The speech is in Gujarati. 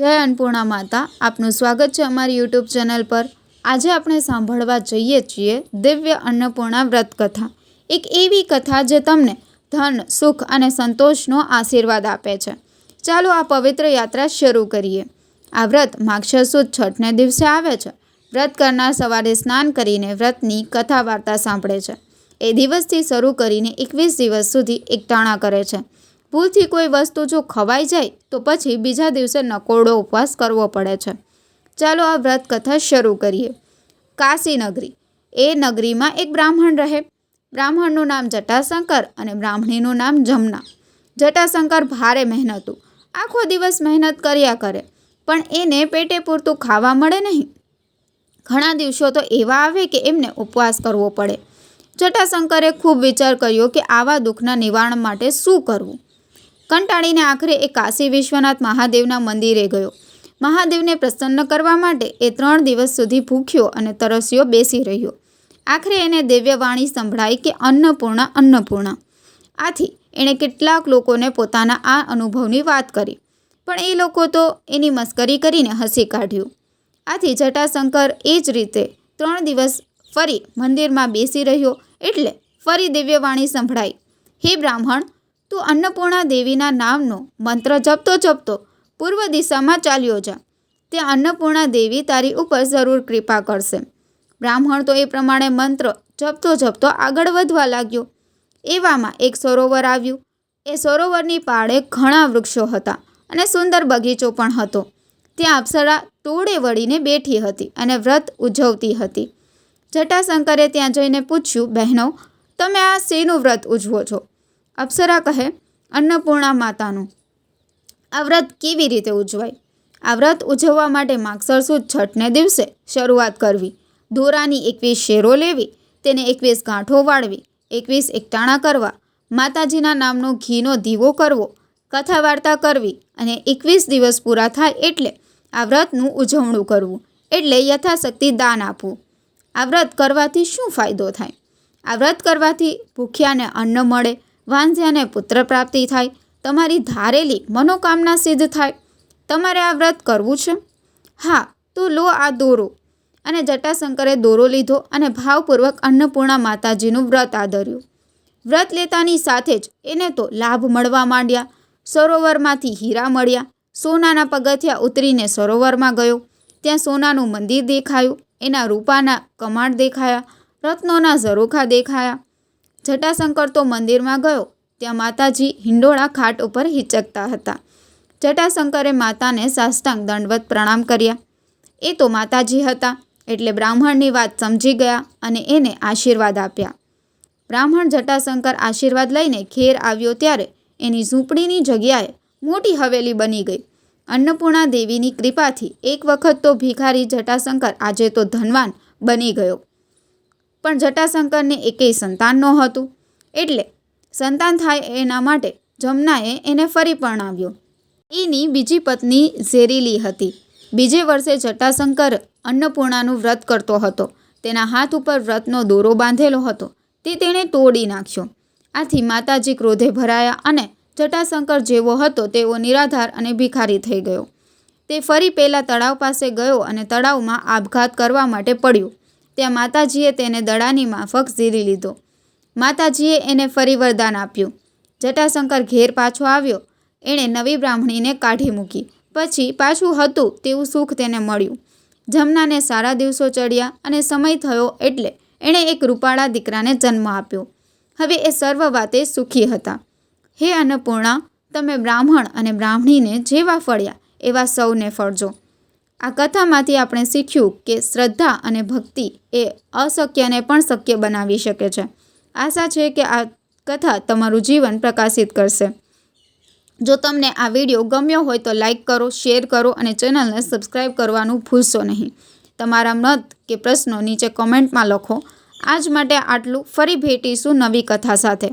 જય અન્નપૂર્ણા માતા. આપનું સ્વાગત છે અમારી યુટ્યુબ ચેનલ પર. આજે આપણે સાંભળવા જઈએ છીએ દિવ્ય અન્નપૂર્ણા વ્રત કથા એક એવી કથા જે તમને ધન, સુખ અને સંતોષનો આશીર્વાદ આપે છે. ચાલો આ પવિત્ર યાત્રા શરૂ કરીએ. આ વ્રત સુદ છઠને દિવસે આવે છે. વ્રત કરનાર સવારે સ્નાન કરીને વ્રતની કથા વાર્તા સાંભળે છે. એ દિવસથી શરૂ કરીને એકવીસ દિવસ સુધી એકટાણા કરે છે. ભૂલથી કોઈ વસ્તુ જો ખવાઈ જાય, તો પછી બીજા દિવસે નકોરડો ઉપવાસ કરવો પડે છે. ચાલો આ વ્રત કથા શરૂ કરીએ. કાશી નગરી. એ નગરીમાં એક બ્રાહ્મણ રહે. બ્રાહ્મણનું નામ જટાશંકર અને બ્રાહ્મણીનું નામ જમના. જટાશંકર ભારે મહેનતું. આખો દિવસ મહેનત કર્યા કરે, પણ એને પેટે પૂરતું ખાવા મળે નહીં. ઘણા દિવસો તો એવા આવે કે એમને ઉપવાસ કરવો પડે. જટાશંકરે ખૂબ વિચાર કર્યો કે આવા દુઃખના નિવારણ માટે શું કરવું? કંટાળીને આખરે એ કાશી વિશ્વનાથ મહાદેવના મંદિરે ગયો. મહાદેવને પ્રસન્ન કરવા માટે એ ત્રણ દિવસ સુધી ભૂખ્યો અને તરસ્યો બેસી રહ્યો. આખરે એને દિવ્યવાણી સંભળાઈ કે અન્નપૂર્ણા અન્નપૂર્ણા. આથી એણે કેટલાક લોકોને પોતાના આ અનુભવની વાત કરી. પણ એ લોકો તો એની મસ્કરી કરીને હસી કાઢ્યું. આથી જટાશંકર એ જ રીતે ત્રણ દિવસ ફરી મંદિરમાં બેસી રહ્યો એટલે ફરી દિવ્યવાણી સંભળાઈ. હે બ્રાહ્મણ તું અન્નપૂર્ણા દેવીના નામનો મંત્ર જપતો જપતો પૂર્વ દિશામાં ચાલ્યો જા. તે અન્નપૂર્ણા દેવી તારી ઉપર જરૂર કૃપા કરશે. બ્રાહ્મણ તો એ પ્રમાણે મંત્ર જપતો જપતો આગળ વધવા લાગ્યો. એવામાં એક સરોવર આવ્યું. એ સરોવરની પાળે ઘણા વૃક્ષો હતા અને સુંદર બગીચો પણ હતો. ત્યાં અપ્સરા ટોળે વળીને બેઠી હતી અને વ્રત ઉજવતી હતી. જટાશંકરે ત્યાં જઈને પૂછ્યું, બહેનો, તમે આ શેનું વ્રત ઉજવો છો? અપ્સરા કહે, અન્નપૂર્ણા માતાનું. આ વ્રત કેવી રીતે ઉજવાય? આ વ્રત ઉજવવા માટે માગસર સુદ છઠને દિવસે શરૂઆત કરવી. દોરાની એકવીસ શેરો લેવી, તેને એકવીસ ગાંઠો વાળવી, એકવીસ એકટાણા કરવા, માતાજીના નામનો ઘીનો દીવો કરવો, કથા વાર્તા કરવી અને એકવીસ દિવસ પૂરા થાય એટલે આ વ્રતનું ઉજવણું કરવું, એટલે યથાશક્તિ દાન આપવું. આ વ્રત કરવાથી શું ફાયદો થાય? આ વ્રત કરવાથી ભૂખ્યાને અન્ન મળે વાંઝ્યાને પુત્ર પ્રાપ્તિ થાય. તમારી ધારેલી મનોકામના સિદ્ધ થાય. તમારે આ વ્રત કરવું છે? હા, તો લો આ દોરો. અને જટાશંકરે દોરો લીધો અને ભાવપૂર્વક અન્નપૂર્ણા માતાજીનું વ્રત આદર્યું. વ્રત લેતાની સાથે જ એને તો લાભ મળવા માંડ્યા. સરોવરમાંથી હીરા મળ્યા. સોનાના પગથિયા ઉતરીને સરોવરમાં ગયો. ત્યાં સોનાનું મંદિર દેખાયું. એના રૂપાના કમાડ દેખાયા. રત્નોના ઝરોખા દેખાયા. જટાશંકર તો મંદિરમાં ગયો. ત્યાં માતાજી હિંડોળા ખાટ ઉપર હિચકતા હતા. જટાશંકરે માતાને સાષ્ટાંગ દંડવત પ્રણામ કર્યા. એ તો માતાજી હતા, એટલે બ્રાહ્મણની વાત સમજી ગયા અને એને આશીર્વાદ આપ્યા. બ્રાહ્મણ જટાશંકર આશીર્વાદ લઈને ખેર આવ્યો ત્યારે એની ઝૂંપડીની જગ્યાએ મોટી હવેલી બની ગઈ. અન્નપૂર્ણા દેવીની કૃપાથી એક વખત તો ભિખારી જટાશંકર આજે તો ધનવાન બની ગયો. પણ જટાશંકરને એકેય સંતાન નહોતું. એટલે સંતાન થાય એના માટે જમનાએ એને ફરી પરણાવ્યો. એની બીજી પત્ની ઝેરીલી હતી. બીજે વર્ષે જટાશંકર અન્નપૂર્ણાનું વ્રત કરતો હતો. તેના હાથ ઉપર વ્રતનો દોરો બાંધેલો હતો. તે તેણે તોડી નાખ્યો. આથી માતાજી ક્રોધે ભરાયા અને જટાશંકર જેવો હતો તેવો નિરાધાર અને ભિખારી થઈ ગયો. તે ફરી પહેલાં તળાવ પાસે ગયો અને તળાવમાં આપઘાત કરવા માટે પડ્યો. ત્યાં માતાજીએ તેને દડાની માફક ઝીરી લીધો. માતાજીએ એને ફરી વરદાન આપ્યું. જટાશંકર ઘેર પાછો આવ્યો. એણે નવી બ્રાહ્મણીને કાઢી મૂકી. પછી પાછું હતું તેવું સુખ તેને મળ્યું. જમનાને સારા દિવસો ચડ્યા અને સમય થયો એટલે એણે એક રૂપાળા દીકરાને જન્મ આપ્યો. હવે એ સર્વ વાતે સુખી હતા. હે અન્નપૂર્ણા, તમે બ્રાહ્મણ અને બ્રાહ્મણીને જેવા ફળ્યા, એવા સૌને ફળજો. આ કથામાંથી આપણે શીખ્યું કે શ્રદ્ધા અને ભક્તિ એ અશક્યને પણ શક્ય બનાવી શકે છે. આશા છે કે આ કથા તમારું જીવન પ્રકાશિત કરશે. જો તમને આ વીડિયો ગમ્યો હોય તો લાઈક કરો, શેર કરો અને ચેનલને સબસ્ક્રાઈબ કરવાનું ભૂલશો નહીં. તમારા મત કે પ્રશ્નો નીચે કોમેન્ટમાં લખો. આજ માટે આટલું. ફરી ભેટીશું નવી કથા સાથે.